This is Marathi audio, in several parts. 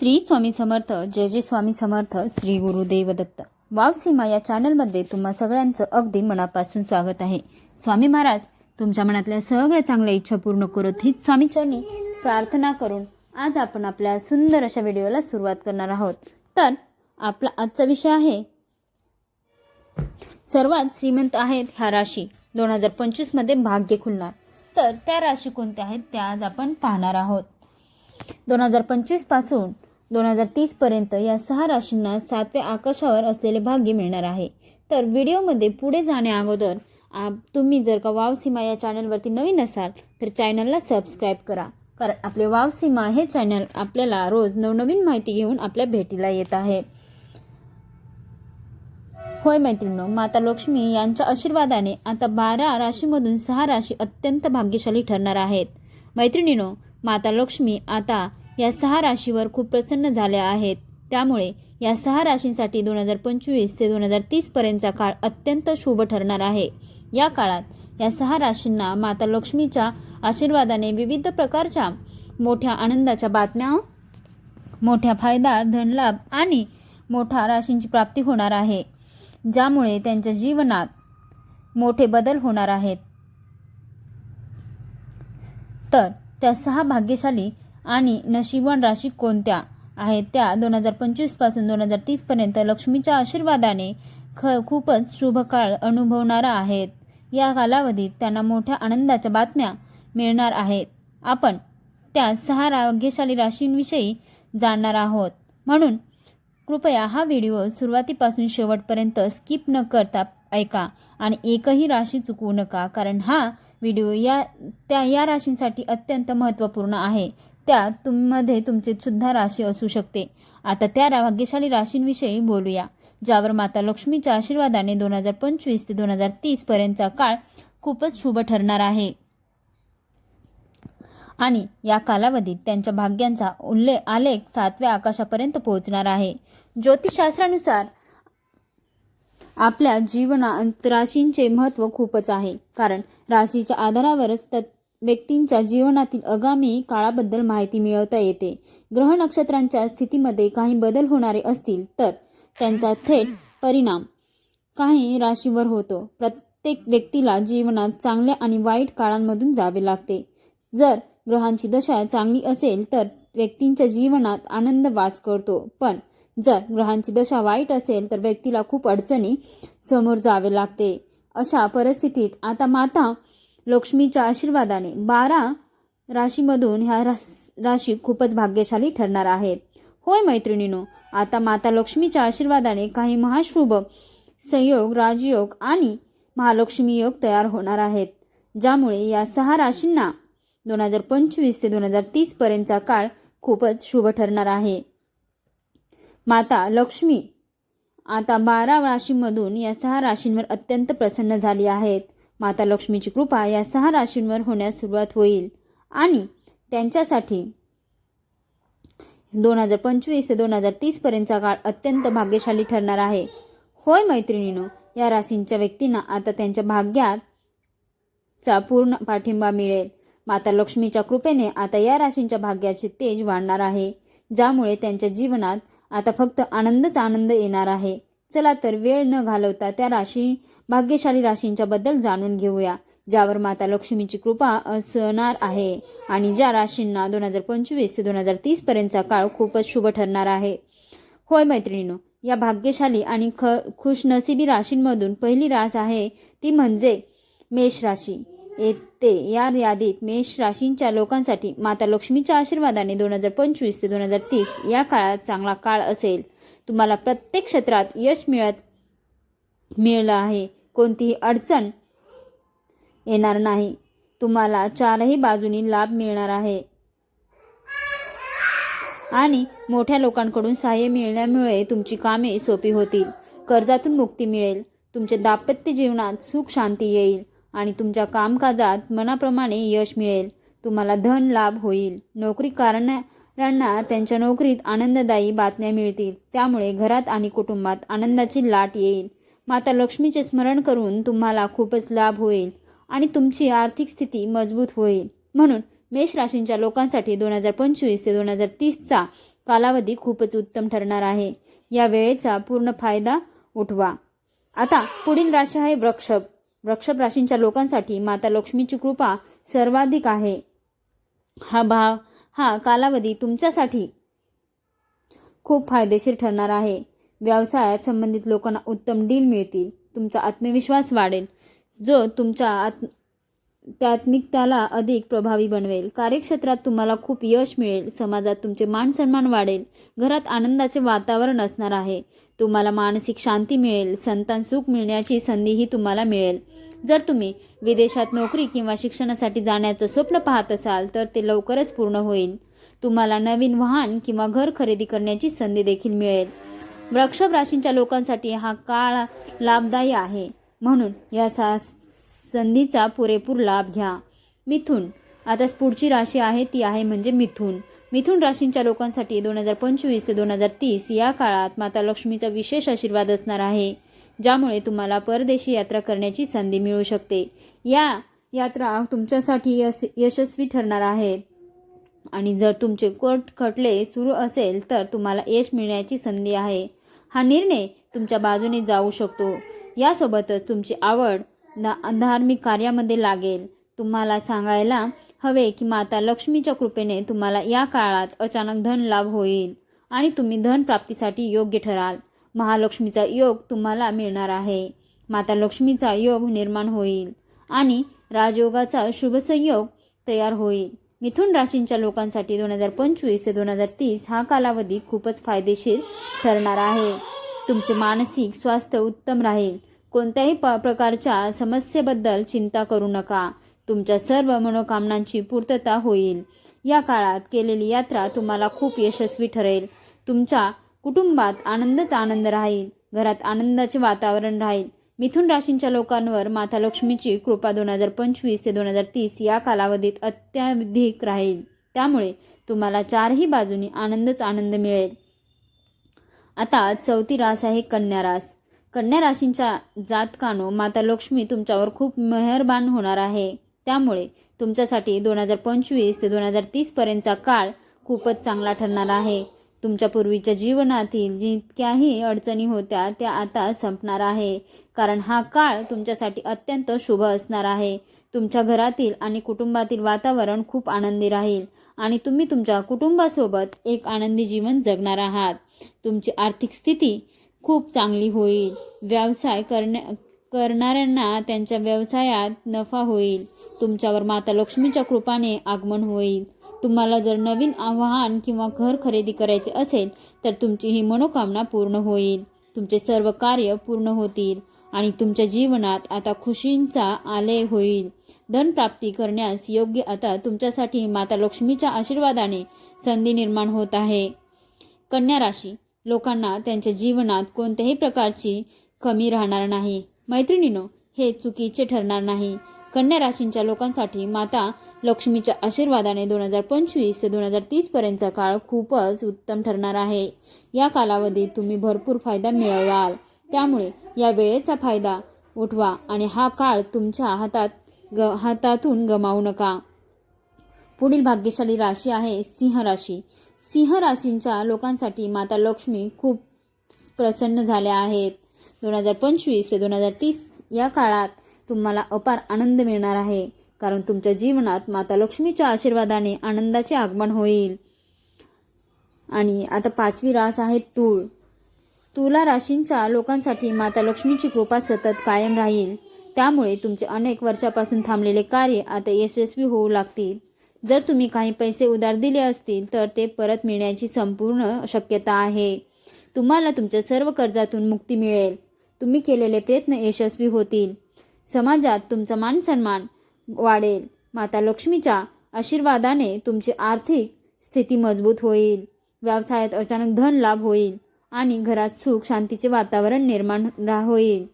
श्री स्वामी समर्थ जय जय स्वामी समर्थ श्री गुरुदेव दत्त वाव सीमा या चॅनलमध्ये तुम्हा सगळ्यांचं अगदी मनापासून स्वागत आहे. स्वामी महाराज तुमच्या मनातल्या सगळ्या चांगल्या इच्छा पूर्ण करत हीच स्वामीचरणी प्रार्थना करून आज आपण आपल्या सुंदर अशा व्हिडिओला सुरुवात करणार आहोत. तर आपला आजचा विषय आहे सर्वात श्रीमंत आहेत ह्या राशी. दोन हजार पंचवीसमध्ये भाग्य खुलणार. तर त्या राशी कोणत्या आहेत त्या आज आपण पाहणार आहोत. दोन हजार पंचवीसपासून दोन हजार तीसपर्यंत या सहा राशींना सातव्या आकाशावर असलेले भाग्य मिळणार आहे. तर व्हिडिओमध्ये पुढे जाण्या अगोदर तुम्ही जर का वाव सीमा या चॅनलवरती नवीन असाल तर चॅनलला सबस्क्राईब करा. कारण आपले वाव सीमा हे चॅनल आपल्याला रोज नवनवीन माहिती घेऊन आपल्या भेटीला येत आहे. होय मैत्रिणो माता लक्ष्मी यांच्या आशीर्वादाने आता बारा राशीमधून सहा राशी अत्यंत भाग्यशाली ठरणार आहेत. मैत्रिणींनो माता लक्ष्मी आता या सहा राशीवर खूप प्रसन्न झाल्या आहेत. त्यामुळे या सहा राशींसाठी दोन हजार पंचवीस ते दोन हजार तीसपर्यंतचा काळ अत्यंत शुभ ठरणार आहे. या काळात या सहा राशींना माता लक्ष्मीच्या आशीर्वादाने विविध प्रकारच्या मोठ्या आनंदाच्या बातम्या मोठ्या फायदा धनलाभ आणि मोठ्या राशींची प्राप्ती होणार आहे ज्यामुळे त्यांच्या जीवनात मोठे बदल होणार आहेत. तर त्या सहा भाग्यशाली आणि नशिबवान राशी कोणत्या आहेत? त्या दोन हजार पंचवीसपासून दोन हजार तीसपर्यंत लक्ष्मीच्या आशीर्वादाने ख खूपच शुभकाळ अनुभवणारा आहेत. या कालावधीत त्यांना मोठ्या आनंदाच्या बातम्या मिळणार आहेत. आपण त्या सहा भाग्यशाली राशींविषयी जाणणार आहोत. म्हणून कृपया हा व्हिडिओ सुरुवातीपासून शेवटपर्यंत स्किप न करता ऐका आणि एकही राशी चुकवू नका कारण हा व्हिडिओ या त्या या राशींसाठी अत्यंत महत्त्वपूर्ण आहे. त्या तुममध्ये तुमचे सुद्धा राशी असू शकते. आता त्या रा- भाग्यशाली राशींविषयी बोलूया. ज्यावर माता लक्ष्मीच्या आशीर्वादाने दोन हजार पंचवीस ते दोन हजार तीसपर्यंतचा काळ खूपच शुभ ठरणार आहे. आणि या कालावधीत त्यांच्या भाग्यांचा उल्लेख आलेख सातव्या आकाशापर्यंत पोहोचणार आहे. ज्योतिषशास्त्रानुसार आपल्या जीवनात राशींचे महत्त्व खूपच आहे. कारण राशीच्या आधारावरच तत् व्यक्तींच्या जीवनातील आगामी काळाबद्दल माहिती मिळवता येते. ग्रह नक्षत्रांच्या स्थितीमध्ये काही बदल होणारे असतील तर त्यांचा थेट परिणाम काही राशीवर होतो. प्रत्येक व्यक्तीला जीवनात चांगल्या आणि वाईट काळांमधून जावे लागते. जर ग्रहांची दशा चांगली असेल तर व्यक्तींच्या जीवनात आनंद वास करतो. पण जर ग्रहांची दशा वाईट असेल तर व्यक्तीला खूप अडचणी समोर जावे लागते. अशा परिस्थितीत आता माता लक्ष्मीच्या आशीर्वादाने बारा राशीमधून ह्या राशी खूपच भाग्यशाली ठरणार आहेत होय मैत्रिणीनो आता माता लक्ष्मीच्या आशीर्वादाने काही महाशुभ संयोग राजयोग आणि महालक्ष्मी योग तयार होणार आहेत ज्यामुळे या सहा राशींना दोन हजार पंचवीस ते दोन हजार तीसपर्यंतचा काळ खूपच शुभ ठरणार आहे. माता लक्ष्मी आता बारा राशींमधून या सहा राशींवर अत्यंत प्रसन्न झाली आहेत. माता लक्ष्मीची कृपा या सहा राशींवर होण्यास सुरुवात होईल. आणि त्यांच्यासाठी दोन हजार पंचवीस ते दोन हजार तीसपर्यंतचा काळ अत्यंत भाग्यशाली ठरणार आहे. होय मैत्रिणीनो या राशींच्या व्यक्तींना आता त्यांच्या भाग्यात चा पूर्ण पाठिंबा मिळेल. माता लक्ष्मीच्या कृपेने आता या राशींच्या भाग्याचे तेज वाढणार आहे ज्यामुळे त्यांच्या जीवनात आता फक्त आनंदच आनंद येणार आहे. चला तर वेळ न घालवता त्या राशी भाग्यशाली राशींच्या बद्दल जाणून घेऊया ज्यावर माता लक्ष्मीची कृपा असणार आहे आणि ज्या राशींना दोन हजार पंचवीस ते दोन हजार तीसपर्यंतचा काळ खूपच शुभ ठरणार आहे. होय मैत्रिणीनो या भाग्यशाली आणि ख खुशनसिबी राशींमधून पहिली रास आहे ती म्हणजे मेष राशी. येते या यादीत मेष राशींच्या लोकांसाठी माता लक्ष्मीच्या आशीर्वादाने दोन हजार पंचवीस ते दोन हजार तीस या काळात चांगला काळ असेल. तुम्हाला प्रत्येक क्षेत्रात यश मिळत मिळलं आहे. कोणतीही अडचण येणार नाही. तुम्हाला चारही बाजूनी लाभ मिळणार आहे. आणि मोठ्या लोकांकडून सहाय्य मिळण्यामुळे तुमची कामे सोपी होतील. कर्जातून मुक्ती मिळेल. तुमच्या दाम्पत्य जीवनात सुख शांती येईल आणि तुमच्या कामकाजात मनाप्रमाणे यश मिळेल. तुम्हाला धन लाभ होईल. नोकरी करणाऱ्यांना त्यांच्या नोकरीत आनंददायी बातम्या मिळतील. त्यामुळे घरात आणि कुटुंबात आनंदाची लाट येईल. माता लक्ष्मीचे स्मरण करून तुम्हाला खूपच लाभ होईल आणि तुमची आर्थिक स्थिती मजबूत होईल. म्हणून मेष राशींच्या लोकांसाठी दोन हजार पंचवीस ते दोन हजार तीसचा कालावधी खूपच उत्तम ठरणार आहे. या वेळेचा पूर्ण फायदा उठवा. आता पुढील राशी आहे वृक्षभ. वृक्षभ राशींच्या लोकांसाठी माता लक्ष्मीची कृपा सर्वाधिक आहे. हा भाव हा कालावधी तुमच्यासाठी खूप फायदेशीर ठरणार आहे. व्यवसायात संबंधित लोकांना उत्तम डील मिळतील तुमचा आत्मविश्वास वाढेल जो तुमच्या आत्म त्यात्मिकताला अधिक प्रभावी बनवेल. कार्यक्षेत्रात तुम्हाला खूप यश मिळेल समाजात तुमचे मान सन्मान वाढेल घरात आनंदाचे वातावरण असणार आहे. तुम्हाला मानसिक शांती मिळेल संतान सुख मिळण्याची संधीही तुम्हाला मिळेल. जर तुम्ही विदेशात नोकरी किंवा शिक्षणासाठी जाण्याचं स्वप्न पाहत असाल तर ते लवकरच पूर्ण होईल. तुम्हाला नवीन वाहन किंवा घर खरेदी करण्याची संधी देखील मिळेल. वृक्षभ राशींच्या लोकांसाठी हा काळ लाभदायी आहे. म्हणून या सा संधीचा पुरेपूर लाभ घ्या. मिथून. आता पुढची राशी आहे ती आहे म्हणजे मिथून. मिथून राशींच्या लोकांसाठी दोन हजार पंचवीस ते दोन हजार तीस या काळात माता लक्ष्मीचा विशेष आशीर्वाद असणार आहे ज्यामुळे तुम्हाला परदेशी यात्रा करण्याची संधी मिळू शकते. या यात्रा तुमच्यासाठी यश यशस्वी ठरणार आहेत आणि जर तुमचे कोर्ट खटले सुरू असेल तर तुम्हाला यश मिळण्याची संधी आहे. हा निर्णय तुमच्या बाजूने जाऊ शकतो. यासोबतच तुमची आवड धा- धार्मिक कार्यामध्ये लागेल. तुम्हाला सांगायला हवे की माता लक्ष्मीच्या कृपेने तुम्हाला या काळात अचानक धन लाभ होईल आणि तुम्ही धन प्राप्तीसाठी योग्य ठराल. महालक्ष्मीचा योग तुम्हाला मिळणार आहे. माता लक्ष्मीचा योग निर्माण होईल आणि राजयोगाचा शुभसंयोग तयार होईल. मिथुन राशींच्या लोकांसाठी दोन हजार पंचवीस ते दोन हजार तीस हा कालावधी खूपच फायदेशीर ठरणार आहे. तुमचे मानसिक स्वास्थ्य उत्तम राहील. कोणत्याही प प्रकारच्या समस्येबद्दल चिंता करू नका. तुमच्या सर्व मनोकामनांची पूर्तता होईल. या काळात केलेली यात्रा तुम्हाला खूप यशस्वी ठरेल. तुमच्या कुटुंबात आनंदच आनंद राहील. घरात आनंदाचे वातावरण राहील. मिथुन राशींच्या लोकांवर माता लक्ष्मीची कृपा दोन हजार पंचवीस ते दोन हजार तीस या कालावधीत अत्याधिक राहील. त्यामुळे तुम्हाला चारही बाजूनी आनंदच आनंद मिळेल. आता चौथी रास आहे कन्या रास. कन्या राशींच्या जातकानो माता लक्ष्मी तुमच्यावर खूप मेहरबान होणार आहे. त्यामुळे तुमच्यासाठी दोन हजार पंचवीस ते दोन हजार तीसपर्यंतचा काळ खूपच चांगला ठरणार आहे. तुमच्या पूर्वीच्या जीवनातील जितक्याही अडचणी होत्या त्या आता संपणार आहे. कारण हा काळ तुमच्यासाठी अत्यंत शुभ असणार आहे. तुमच्या घरातील आणि कुटुंबातील वातावरण खूप आनंदी राहील आणि तुम्ही तुमच्या कुटुंबासोबत एक आनंदी जीवन जगणार आहात. तुमची आर्थिक स्थिती खूप चांगली होईल. व्यवसाय करण्या करणाऱ्यांना त्यांच्या व्यवसायात नफा होईल. तुमच्यावर माता लक्ष्मीच्या कृपाने आगमन होईल. तुम्हाला जर नवीन आव्हान किंवा घर खरेदी करायचे असेल तर तुमची ही मनोकामना पूर्ण होईल. तुमचे सर्व कार्य पूर्ण होतील. आणि तुमच्या जीवनात आता खुशींचा आलय होईल. धनप्राप्ती करण्यास योग्य आता तुमच्यासाठी माता लक्ष्मीच्या आशीर्वादाने संधी निर्माण होत आहे. कन्या राशी. लोकांना त्यांच्या जीवनात कोणत्याही प्रकारची कमी राहणार नाही. मैत्रिणीनो हे चुकीचे ठरणार नाही. कन्या राशींच्या लोकांसाठी माता लक्ष्मीच्या आशीर्वादाने दोन हजार पंचवीस ते दोन हजार तीसपर्यंतचा काळ खूपच उत्तम ठरणार आहे. या कालावधीत तुम्ही भरपूर फायदा मिळवाल. त्यामुळे या वेळेचा फायदा उठवा आणि हा काळ तुमच्या हातात ग हातातून गमावू नका. पुढील भाग्यशाली राशी आहे सिंह राशी. सिंह राशींच्या लोकांसाठी माता लक्ष्मी खूप प्रसन्न झाल्या आहेत. दोन हजार पंचवीस ते दोन हजार तीस या काळात तुम्हाला अपार आनंद मिळणार आहे. कारण तुमच्या जीवनात माता लक्ष्मीच्या आशीर्वादाने आनंदाचे आगमन होईल. आणि आता पाचवी रास आहे तूळ. तुला राशींच्या लोकांसाठी माता लक्ष्मीची कृपा सतत कायम राहील. त्यामुळे तुमचे अनेक वर्षापासून थांबलेले कार्य आता यशस्वी होऊ लागतील. जर तुम्ही काही पैसे उधार दिले असतील तर ते परत मिळण्याची संपूर्ण शक्यता आहे. तुम्हाला तुमच्या सर्व कर्जातून मुक्ती मिळेल. तुम्ही केलेले प्रयत्न यशस्वी होतील. समाजात तुमचा मान सन्मान वाढेल. माता लक्ष्मीच्या आशीर्वादाने तुमची आर्थिक स्थिती मजबूत होईल. व्यवसायात अचानक धन लाभ होईल. आणि घरात सुख शांतीचे वातावरण निर्माण रा- होईल.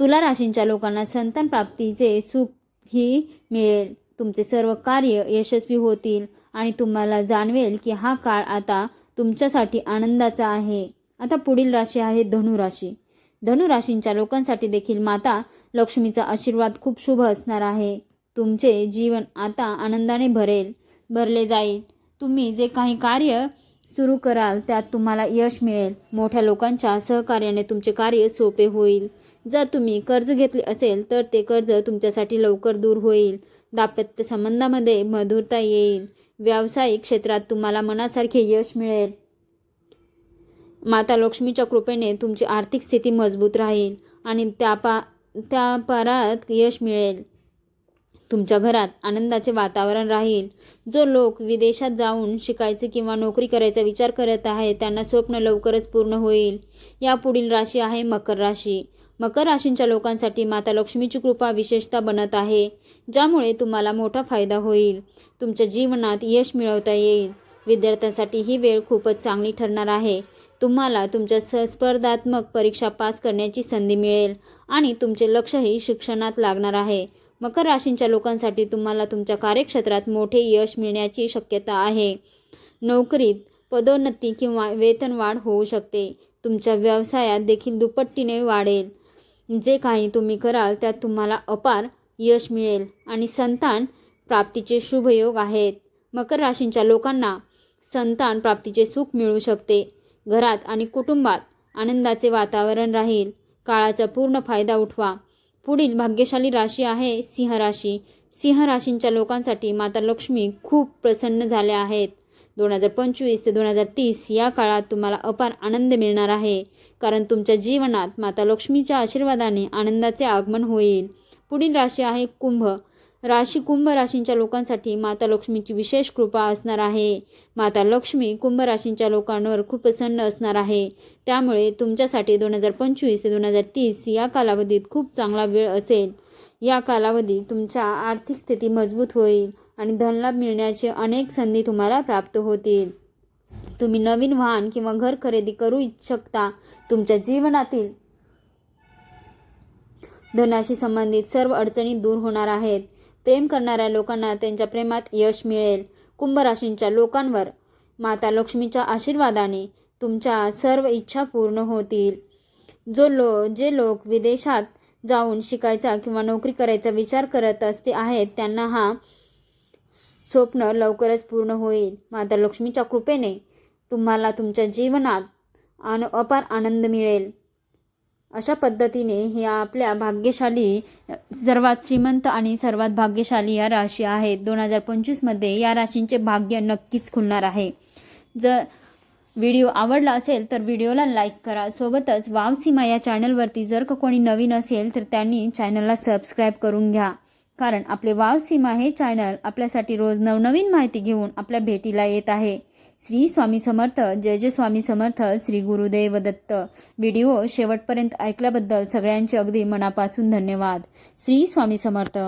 तुला राशींच्या लोकांना संतान प्राप्तीचे सुख ही मिळेल. तुमचे सर्व कार्य यशस्वी होतील आणि तुम्हाला जाणवेल की हा काळ आता तुमच्यासाठी आनंदाचा आहे. आता पुढील राशी आहे धनु राशी धनु राशींच्या लोकांसाठी देखील माता लक्ष्मीचा आशीर्वाद खूप शुभ असणार आहे. तुमचे जीवन आता आनंदाने भरेल. भरले जाईल. तुम्ही जे काही कार्य सुरू कराल त्यात तुम्हाला यश मिळेल. मोठ्या लोकांच्या सहकार्याने तुमचे कार्य सोपे होईल. जर तुम्ही कर्ज घेतले असेल तर ते कर्ज तुमच्यासाठी लवकर दूर होईल. दाम्पत्य संबंधामध्ये मधुरता येईल. व्यावसायिक क्षेत्रात तुम्हाला मनासारखे यश मिळेल. माता लक्ष्मीच्या कृपेने तुमची आर्थिक स्थिती मजबूत राहील आणि त्या पा त्या पारात यश मिळेल. तुमच्या घरात आनंदाचे वातावरण राहील. जो लोक विदेशात जाऊन शिकायचे किंवा नोकरी करायचा विचार करत आहे त्यांना स्वप्न लवकरच पूर्ण होईल. या पुढील राशी आहे मकर राशी. मकर राशींच्या लोकांसाठी माता लक्ष्मीची कृपा विशेषता बनत आहे ज्यामुळे तुम्हाला मोठा फायदा होईल. तुमच्या जीवनात यश मिळवता येईल. विद्यार्थ्यांसाठी ही वेळ खूपच चांगली ठरणार आहे. तुम्हाला तुमच्या स स्पर्धात्मक परीक्षा पास करण्याची संधी मिळेल आणि तुमचे लक्षही शिक्षणात लागणार आहे. मकर राशींच्या लोकांसाठी तुम्हाला तुमच्या कार्यक्षेत्रात मोठे यश मिळण्याची शक्यता आहे. नोकरीत पदोन्नती किंवा वेतनवाढ होऊ शकते. तुमच्या व्यवसायात देखील दुपट्टीने वाढेल. जे काही तुम्ही कराल त्यात तुम्हाला अपार यश मिळेल आणि संतान प्राप्तीचे शुभयोग आहेत. मकर राशींच्या लोकांना संतान प्राप्तीचे सुख मिळू शकते. घरात आणि कुटुंबात आनंदाचे वातावरण राहील. काळाचा पूर्ण फायदा उठवा. पुढील भाग्यशाली राशी आहे सिंह राशी. सिंह राशींच्या लोकांसाठी माता लक्ष्मी खूप प्रसन्न झाल्या आहेत. दोन हजार पंचवीस ते दोन हजार तीस या काळात तुम्हाला अपार आनंद मिळणार आहे. कारण तुमच्या जीवनात माता लक्ष्मीच्या आशीर्वादाने आनंदाचे आगमन होईल. पुढील राशी आहे कुंभ. राशी कुंभ राशींच्या लोकांसाठी माता लक्ष्मीची विशेष कृपा असणार आहे. माता लक्ष्मी कुंभ राशींच्या लोकांवर खूप प्रसन्न असणार आहे. त्यामुळे तुमच्यासाठी दोन हजार पंचवीस ते दोन हजार तीस या कालावधीत खूप चांगला वेळ असेल. या कालावधीत तुमच्या आर्थिक स्थिती मजबूत होईल आणि धनलाभ मिळण्याचे अनेक संधी तुम्हाला प्राप्त होतील. तुम्ही नवीन वाहन किंवा घर खरेदी करू इच्छिता तुमच्या जीवनातील धनाशी संबंधित सर्व अडचणी दूर होणार आहेत. प्रेम करणाऱ्या लोकांना त्यांच्या प्रेमात यश मिळेल. कुंभ राशींच्या लोकांवर माता लक्ष्मीच्या आशीर्वादाने तुमच्या सर्व इच्छा पूर्ण होतील. जो लो जे लोक विदेशात जाऊन शिकायचा किंवा नोकरी करायचा विचार करत असते आहेत त्यांना हा स्वप्न लवकरच पूर्ण होईल. माता लक्ष्मीच्या कृपेने तुम्हाला तुमच्या जीवनात आन अपार आनंद मिळेल. अशा पद्धतीने ह्या आपल्या भाग्यशाली सर्वात श्रीमंत आणि सर्वात भाग्यशाली या राशी आहेत. दोन हजार पंचवीसमध्ये या राशींचे भाग्य नक्कीच खुलणार आहे. जर व्हिडिओ आवडला असेल तर व्हिडिओला लाईक करा. सोबतच वाव सीमा या चॅनलवरती जर का कोणी नवीन असेल तर त्यांनी चॅनलला सबस्क्राईब करून घ्या. कारण आपले वाव सीमा हे चॅनल आपल्यासाठी रोज नवनवीन माहिती घेऊन आपल्या भेटीला येत आहे. श्री स्वामी समर्थ जय जय स्वामी समर्थ श्री गुरुदेव दत्त. व्हिडिओ शेवटपर्यंत ऐकल्याबद्दल सगळ्यांचे अगदी मनापासून धन्यवाद. श्री स्वामी समर्थ.